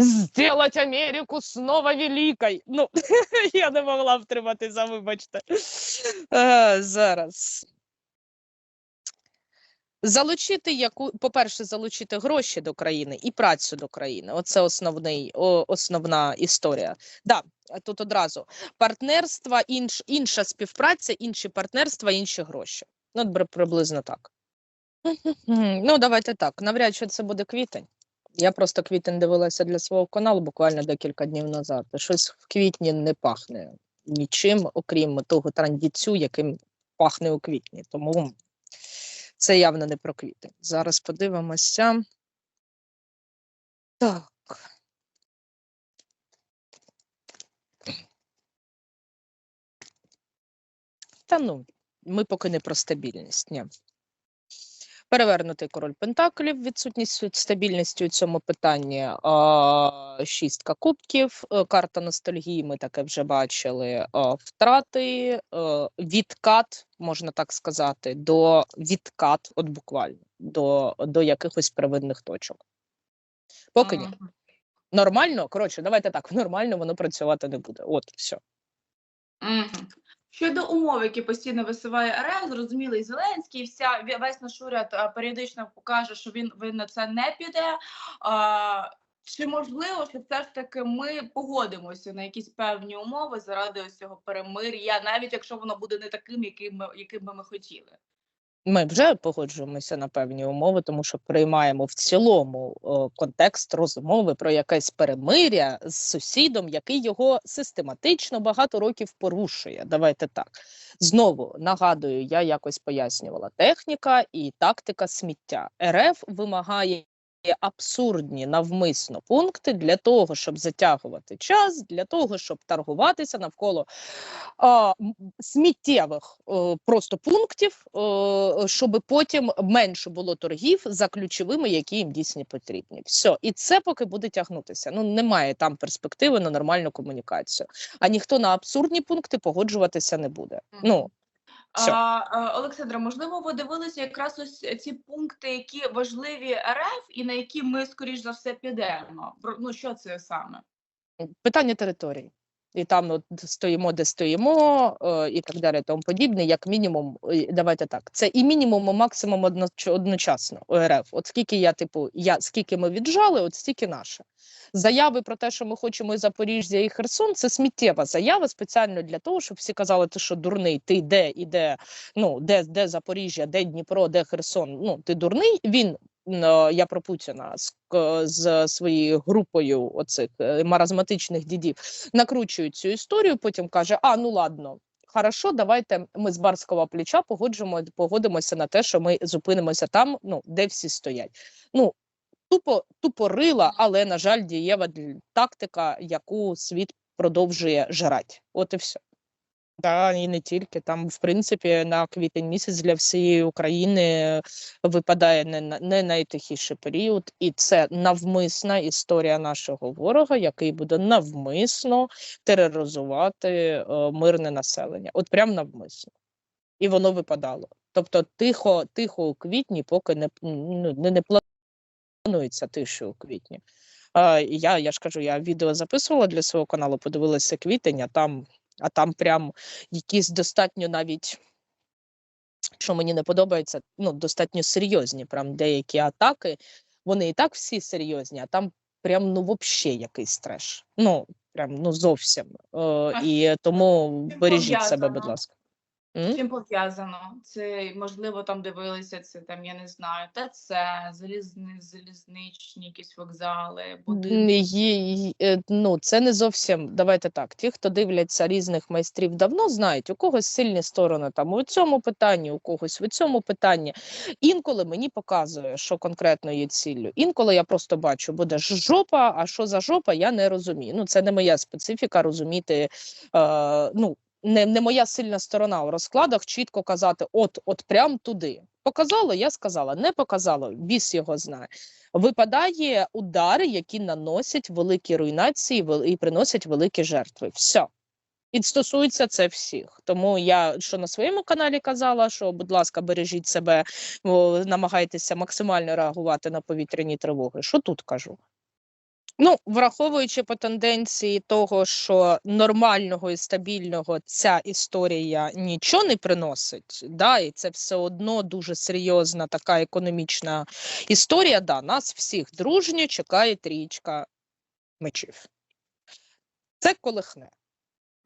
Сделать Америку снова великой. Ну, я не могла втриматися, вибачте. Е, зараз. Залучити яку, по-перше, залучити гроші до країни і працю до країни. Оце основний, о, основна історія. Да, тут одразу партнерства, інш, інша співпраця, інші партнерства, інші гроші. Ну, приблизно так. Ну, давайте так. Навряд чи це буде квітень. Я просто квітень дивилася для свого каналу буквально декілька днів назад. Щось в квітні не пахне нічим, окрім того трандіцю, яким пахне у квітні. Тому це явно не про квітень. Зараз подивимося. Так. Та ну, ми поки не про стабільність. Ні. Перевернутий король Пентаклів, відсутність стабільності у цьому питанні. Шістка кубків, е, карта ностальгії. Ми таке вже бачили. Втрати, е, відкат, можна так сказати, до відкат, от буквально до, до якихось первинних точок. Поки ні. Нормально, коротше, давайте так, нормально воно працювати не буде. От все. Мгм. Щодо умов, які постійно висуває РФ, зрозуміло, і Зеленський, вся ве- весь наш уряд періодично покаже, що він, він на це не піде. А, чи можливо, що все ж таки ми погодимося на якісь певні умови заради ось цього перемир'я, навіть якщо воно буде не таким, яким ми, яким би ми хотіли? Ми вже погоджуємося на певні умови, тому що приймаємо в цілому о, контекст розмови про якесь перемиря з сусідом, який його систематично багато років порушує. Давайте так. Знову нагадую, я якось пояснювала техніка і тактика сміття. РФ вимагає абсурдні навмисно пункти для того, щоб затягувати час, для того, щоб торгуватися навколо а, сміттєвих е, просто пунктів, е, щоб потім менше було торгів за ключовими, які їм дійсно потрібні. Все, і це поки буде тягнутися. Ну немає там перспективи на нормальну комунікацію. А ніхто на абсурдні пункти погоджуватися не буде. Ну. А, а, Олександра, можливо, ви дивилися якраз ось ці пункти, які важливі РФ, і на які ми, скоріш за все, підемо. Ну, що це саме? питання території. І там от стоїмо, де стоїмо, е, і так далі, тому подібне, як мінімум, е, давайте так. Це і мінімум, і максимум одноч- одночасно РФ. От скільки я, типу, я скільки ми віджали, от стільки наше. Заяви про те, що ми хочемо і Запоріжжя і Херсон, це сміттєва заява спеціально для того, щоб всі казали, ти що дурний, ти де і де, ну де, де Запоріжжя, де Дніпро, де Херсон. Ну ти дурний. Він я про Путіна з, з своєю групою оцих е, маразматичних дідів накручують цю історію. Потім каже: А ну ладно. Хорошо, давайте ми з барського плеча погоджимо, погодимося на те, що ми зупинимося там, ну де всі стоять. Ну тупо тупорила, але на жаль, дієва тактика, яку світ продовжує жрати. От і все. Та і не тільки там, в принципі, на квітень місяць для всієї України випадає не, не найтихіший період, і це навмисна історія нашого ворога, який буде навмисно тероризувати е, мирне населення. От прям навмисно. І воно випадало. Тобто, тихо, тихо у квітні, поки не, ну, не, не планується тише у квітні. Е, я, я ж кажу, я відео записувала для свого каналу, подивилася квітень, а там, а там прям якісь достатньо навіть, що мені не подобається, ну, достатньо серйозні прям деякі атаки. Вони і так всі серйозні, а там прям ну взагалі якийсь треш. Ну, прям ну зовсім. Е, і тому бережіть себе, будь ласка. З чим пов'язано? Це можливо там дивилися це там, я не знаю, ТЦ, залізни, залізничні якісь вокзали, будинки. е, Ну, це не зовсім. Давайте так. Ті, хто дивляться різних майстрів, давно знають, у когось сильні сторони там у цьому питанні, у когось в цьому питанні. Інколи мені показує, що конкретно є ціллю. Інколи я просто бачу, буде ж жопа, а що за жопа, я не розумію. Ну, це не моя специфіка розуміти. Е, ну, не, не моя сильна сторона у розкладах чітко казати, от, от прям туди. Показало, я сказала, не показало, біс його знає. Випадає удари, які наносять великі руйнації і приносять великі жертви. Все. І стосується це всіх. Тому я що на своєму каналі казала, що, будь ласка, бережіть себе, намагайтеся максимально реагувати на повітряні тривоги. Що тут кажу? Ну, враховуючи по тенденції того, що нормального і стабільного ця історія нічого не приносить, да, і це все одно дуже серйозна така економічна історія. Да, нас всіх дружньо чекає трічка мечів. Це колихне.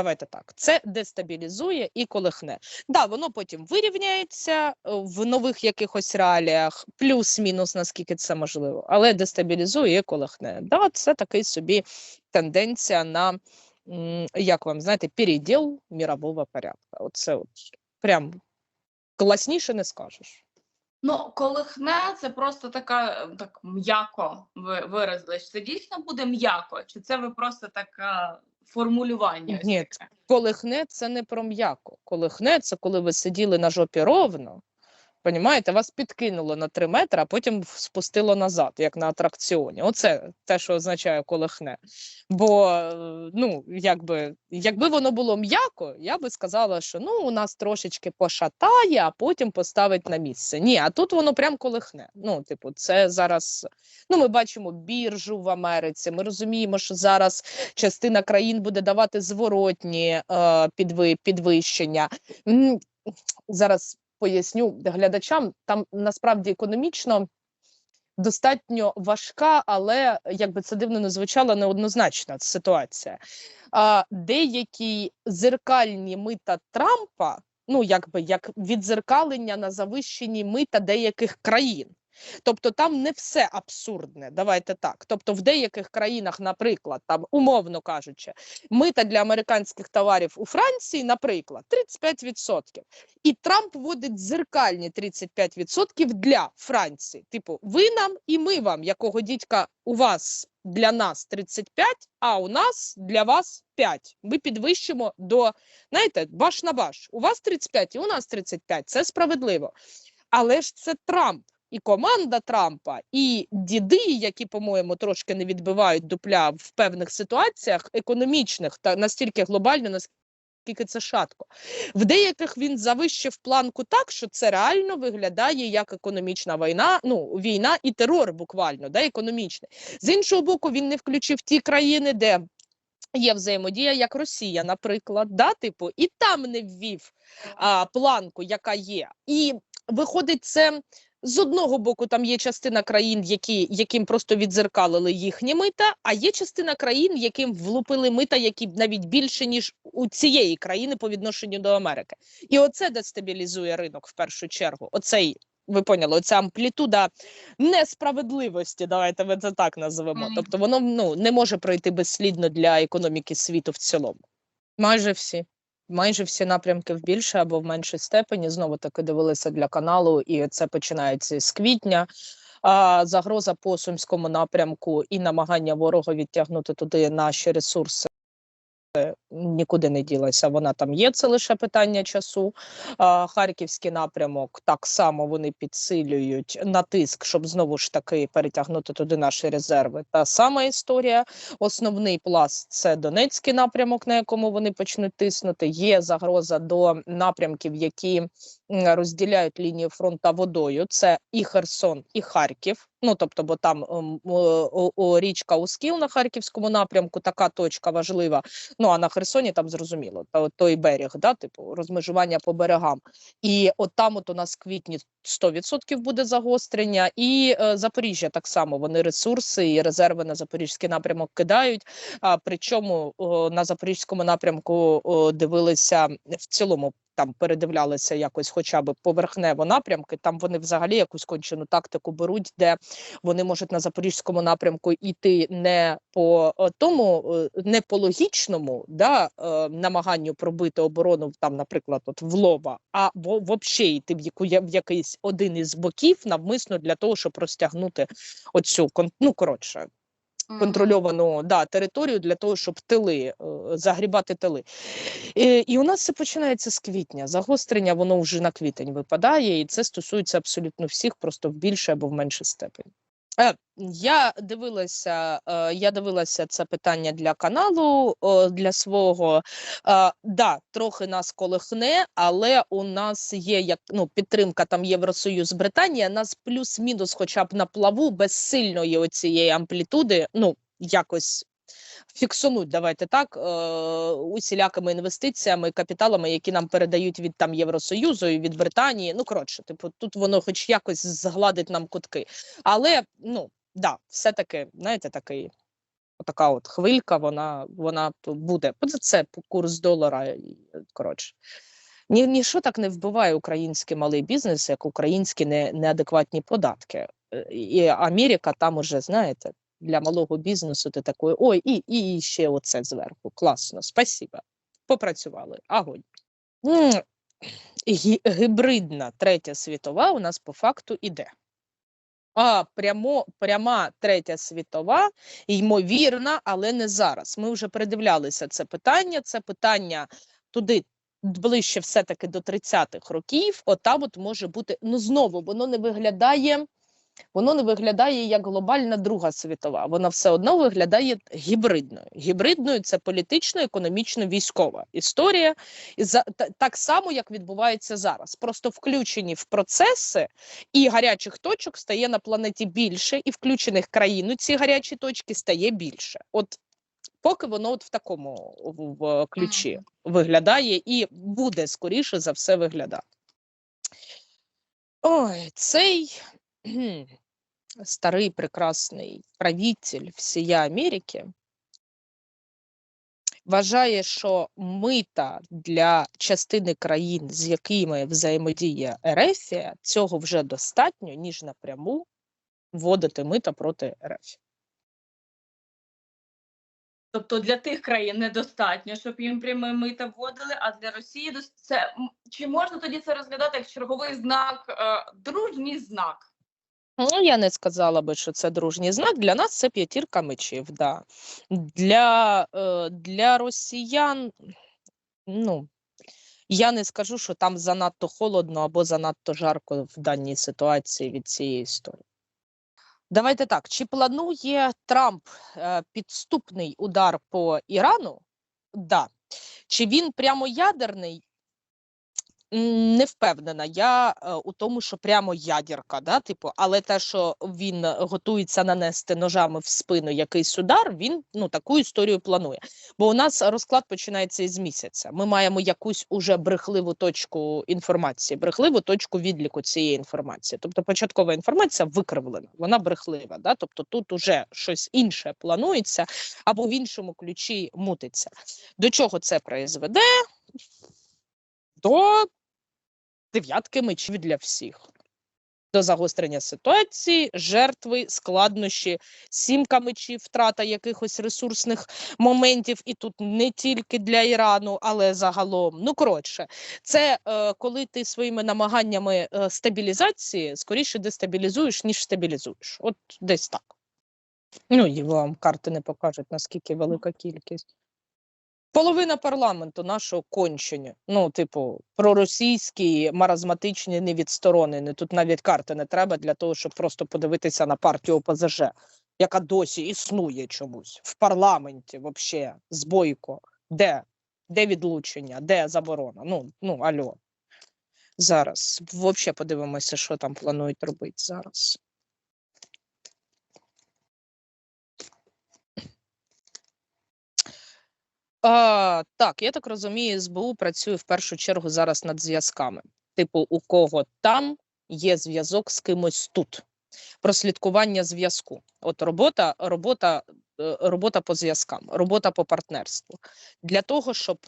Давайте так, це дестабілізує і колихне. Да, воно потім вирівняється е, в нових якихось реаліях, плюс-мінус, наскільки це можливо, але дестабілізує і колихне. Да, це такий собі тенденція на, як вам знаєте, переділ мірового порядку. Оце от прям класніше не скажеш. Ну, колихне це просто така е, так м'яко ви виразились. Це дійсно буде м'яко, чи це ви просто таке формулювання? Ні. Колихне це не про м'яко. Колихне це коли ви сиділи на жопі ровно. Понімаєте, вас підкинуло на 3 метри, а потім спустило назад, як на атракціоні. Оце те, що означає колихне. Бо е, ну, якби, якби воно було м'яко, я би сказала, що ну, у нас трошечки пошатає, а потім поставить на місце. Ні, а тут воно прям колихне. Ну, типу, це зараз. Ну, ми бачимо біржу в Америці. Ми розуміємо, що зараз частина країн буде давати зворотні е, підви, підвищення. Зараз поясню глядачам, там насправді економічно достатньо важка, але як би це дивно не звучало, неоднозначна ситуація. А, деякі зеркальні мита Трампа, ну якби як відзеркалення на завищенні мита деяких країн. Тобто там не все абсурдне, давайте так. Тобто, в деяких країнах, наприклад, там умовно кажучи, мита для американських товарів у Франції, наприклад, 35%. І Трамп вводить дзеркальні 35% для Франції. Типу, ви нам і ми вам, якого дідька у вас для нас 35, а у нас для вас 5. Ми підвищимо до, знаєте, баш на баш. У вас 35 і у нас 35. Це справедливо. Але ж це Трамп. І команда Трампа, і діди, які, по-моєму, трошки не відбивають дупля в певних ситуаціях економічних та настільки глобально, наскільки це шатко. В деяких він завищив планку так, що це реально виглядає як економічна війна, ну війна і терор буквально, да, економічний. З іншого боку, він не включив ті країни, де є взаємодія, як Росія, наприклад, да, типу, і там не ввів а, планку, яка є. І виходить, це. З одного боку, там є частина країн, які, яким просто відзеркалили їхні мита, а є частина країн, яким влупили мита, які навіть більше, ніж у цієї країни по відношенню до Америки. І оце дестабілізує ринок в першу чергу. Оцей, ви поняли, оця амплітуда несправедливості, давайте ми це так називемо. Тобто воно ну, не може пройти безслідно для економіки світу в цілому. Майже всі. Майже всі напрямки в більше або в меншій степені. Знову таки дивилися для каналу, і це починається з квітня. А, загроза по сумському напрямку і намагання ворога відтягнути туди наші ресурси нікуди не ділася. Вона там є, це лише питання часу. Харківський напрямок так само вони підсилюють натиск, щоб знову ж таки перетягнути туди наші резерви. Та сама історія. Основний пласт це Донецький напрямок, на якому вони почнуть тиснути. Є загроза до напрямків, які розділяють лінію фронту водою. Це і Херсон, і Харків. Ну тобто, бо там о, о, річка Ускіл на харківському напрямку, така точка важлива. Ну а на Херсоні там зрозуміло, то, той берег, да, типу розмежування по берегам. І от там от у нас в квітні 100% буде загострення, і е, Запоріжжя так само вони ресурси і резерви на запорізький напрямок кидають. А причому о, на запорізькому напрямку о, дивилися в цілому. Там передивлялися якось, хоча б поверхнево напрямки. Там вони взагалі якусь кончену тактику беруть, де вони можуть на запорізькому напрямку йти не по е, тому, е, не по логічному да, е, намаганню пробити оборону там, наприклад, от в лоба, а взагалі йти в якийсь один із боків навмисно для того, щоб розтягнути оцю ну, коротше. Контрольовану да, територію для того, щоб тили е, загрібати тили. І, і у нас це починається з квітня. Загострення воно вже на квітень випадає, і це стосується абсолютно всіх, просто в більше або в меншій степені. Е, я дивилася, е, я дивилася це питання для каналу для свого. Е, да, трохи нас колихне, але у нас є як ну підтримка там Євросоюз Британія. Нас плюс-мінус, хоча б на плаву без сильної оцієї амплітуди. Ну якось фіксунуть, давайте так, е, усілякими інвестиціями, капіталами, які нам передають від там Євросоюзу і від Британії. Ну коротше, типу, тут воно хоч якось згладить нам кутки. Але ну да, все-таки, знаєте, такий. Така от хвилька, вона вона буде. Це курс долара. Коротше, ні, ніщо так не вбиває український малий бізнес, як українські не, неадекватні податки. Е, І Америка там уже, знаєте, для малого бізнесу ти такий, ой, і, і ще оце зверху. Класно, спасибо. Попрацювали. Агонь. Гібридна третя світова у нас по факту іде. А прямо, пряма третя світова, ймовірна, але не зараз. Ми вже передивлялися це питання. Це питання туди ближче все-таки до 30-х років. От от може бути, ну знову воно не виглядає. Воно не виглядає як глобальна Друга світова. Вона все одно виглядає гібридною. Гібридною це політично, економічно, військова історія, і за так само, як відбувається зараз. Просто включені в процеси, і гарячих точок стає на планеті більше, і включених країн у ці гарячі точки стає більше. От поки воно от в такому в, в ключі виглядає і буде скоріше за все виглядати. Ой, цей кхм, старий прекрасний правитель всія Америки вважає, що мита для частини країн, з якими взаємодіє Ерефія, цього вже достатньо, ніж напряму вводити мита проти РФ. Тобто для тих країн недостатньо, щоб їм пряме мита вводили, а для Росії це чи можна тоді це розглядати як черговий знак, е, дружній знак? Ну, я не сказала би, що це дружній знак. Для нас це п'ятірка мечів. Да. Для, е, для росіян, ну, я не скажу, що там занадто холодно або занадто жарко в даній ситуації від цієї історії. Давайте так: чи планує Трамп е, підступний удар по Ірану? Да. Чи він прямо ядерний? Не впевнена я е, у тому, що прямо ядерка, да, типу, але те, що він е, готується нанести ножами в спину якийсь удар, він ну таку історію планує. Бо у нас розклад починається із місяця. Ми маємо якусь уже брехливу точку інформації, брехливу точку відліку цієї інформації. Тобто початкова інформація викривлена, вона брехлива. Да? Тобто тут уже щось інше планується або в іншому ключі мутиться. До чого це призведе? До дев'ятки мечів для всіх. До загострення ситуації, жертви, складнощі, сімка мечів, втрата якихось ресурсних моментів, і тут не тільки для Ірану, але загалом. Ну коротше, це е, коли ти своїми намаганнями е, стабілізації скоріше дестабілізуєш, ніж стабілізуєш. От десь так. Ну і вам карти не покажуть, наскільки велика кількість. Половина парламенту нашого кончення. Ну, типу, проросійські, маразматичні, невідсторонені. Тут навіть карти не треба для того, щоб просто подивитися на партію ОПЗЖ, яка досі існує чомусь в парламенті, вообще, з Бойко. Де? Де відлучення? Де заборона? Ну, ну, альо. Зараз. Взагалі подивимося, що там планують робити зараз. А, так, я так розумію, СБУ працює в першу чергу зараз над зв'язками. Типу, у кого там є зв'язок з кимось тут. Прослідкування зв'язку. От робота, робота, е, робота по зв'язкам, робота по партнерству. Для того, щоб,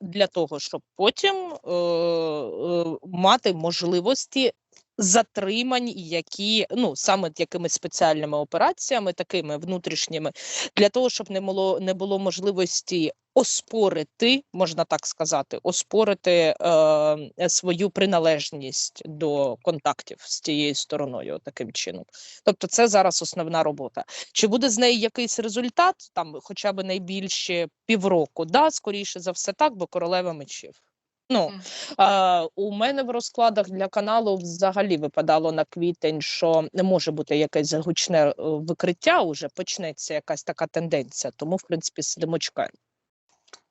для того, щоб потім е, е, мати можливості затримань, які ну саме якимись спеціальними операціями, такими внутрішніми, для того, щоб не було не було можливості оспорити, можна так сказати, оспорити е, свою приналежність до контактів з тією стороною, таким чином. Тобто, це зараз основна робота. Чи буде з неї якийсь результат, там хоча б найбільше півроку? Да, скоріше за все, так, бо королева мечів. Ну, а, у мене в розкладах для каналу взагалі випадало на квітень, що не може бути якесь гучне е, викриття, уже почнеться якась така тенденція, тому, в принципі, сидимо чекаємо.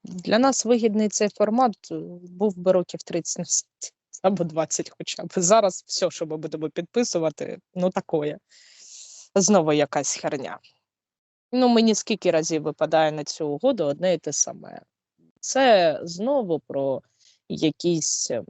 Для нас вигідний цей формат е, був би років 30 або 20 хоча б. Зараз все, що ми будемо підписувати, ну такое. Знову якась херня. Ну, мені скільки разів випадає на цю угоду одне і те саме. Це знову про якісь ем,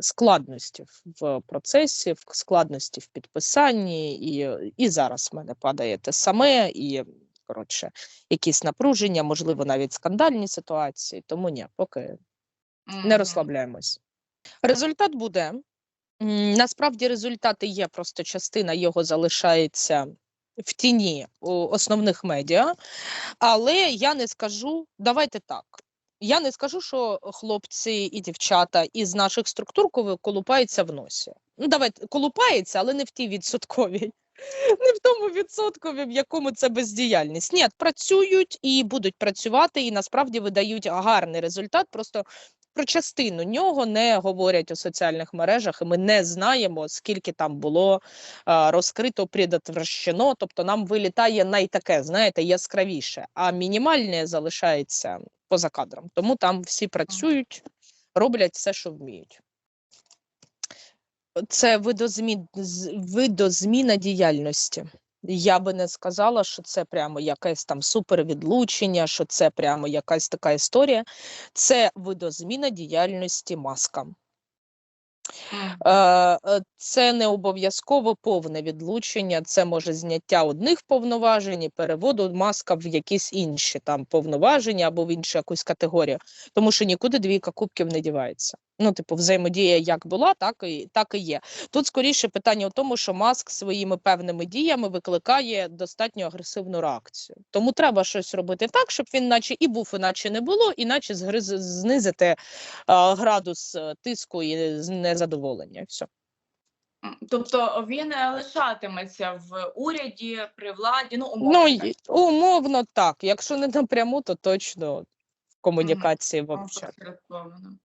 складності в процесі, в складності в підписанні, і, і зараз в мене падає те саме, і коротше, якісь напруження, можливо, навіть скандальні ситуації. Тому ні, поки не розслабляємось. Результат буде. Насправді результати є, просто частина його залишається в тіні у основних медіа, але я не скажу, давайте так. Я не скажу, що хлопці і дівчата із наших структур колупаються в носі. Ну, давайте колупаються, але не в тій відсотковій. Не в тому відсоткові, в якому це бездіяльність. Ні, працюють і будуть працювати, і насправді видають гарний результат. Просто про частину нього не говорять у соціальних мережах, і ми не знаємо, скільки там було а, розкрито, предотвращено. Тобто нам вилітає найтаке, знаєте, яскравіше, а мінімальне залишається поза кадром. Тому там всі працюють, роблять все, що вміють. Це видозмі... видозміна діяльності. Я би не сказала, що це прямо якесь там супервідлучення, що це прямо якась така історія. Це видозміна діяльності маскам. Е, е, Це не обов'язково повне відлучення, це може зняття одних повноважень і переводу маска в якісь інші там повноваження або в іншу якусь категорію, тому що нікуди двійка кубків не дівається. Ну, типу, взаємодія як була, так і так і є. Тут скоріше питання в тому, що маск своїми певними діями викликає достатньо агресивну реакцію. Тому треба щось робити так, щоб він, наче і був, іначе не було, іначе згриз, знизити е, градус е, тиску і незадоволення. Все. Тобто він е, лишатиметься в уряді, при владі, ну умовно. Ну, так. умовно так. Якщо не напряму, то точно в комунікації Вам взагалі. посередковано.